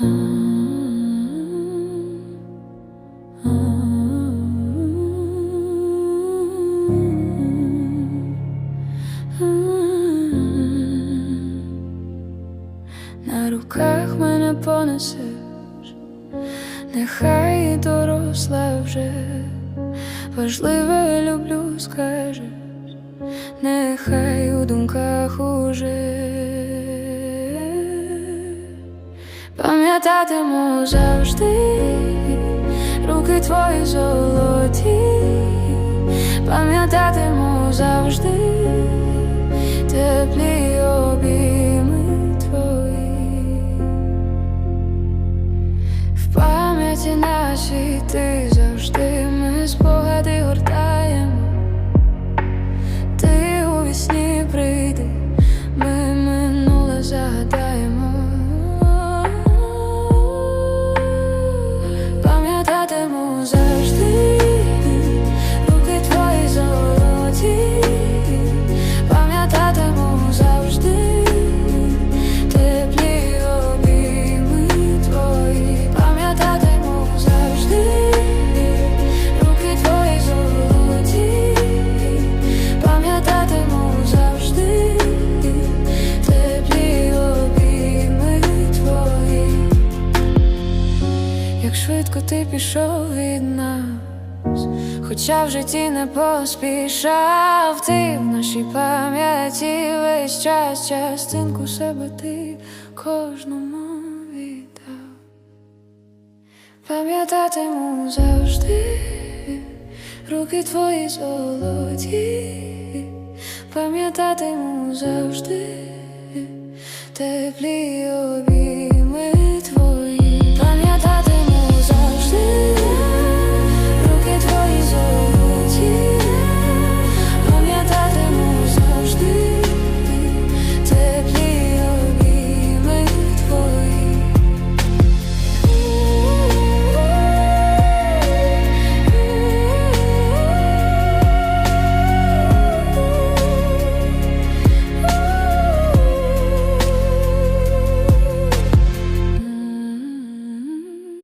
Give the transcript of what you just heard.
На руках мене понесеш, нехай доросла вже, важливе люблю, скажеш, нехай у думках уже пам'ятатиму завжди руки твої золоті, пам'ятатиму завжди теплі обійми твої. В пам'яті нашій ти Як швидко ти пішов від нас, хоча в житті не поспішав, ти в нашій пам'яті весь час частинку себе ти кожному віддав. Пам'ятатиму завжди руки твої золоті, пам'ятатиму завжди теплі обійми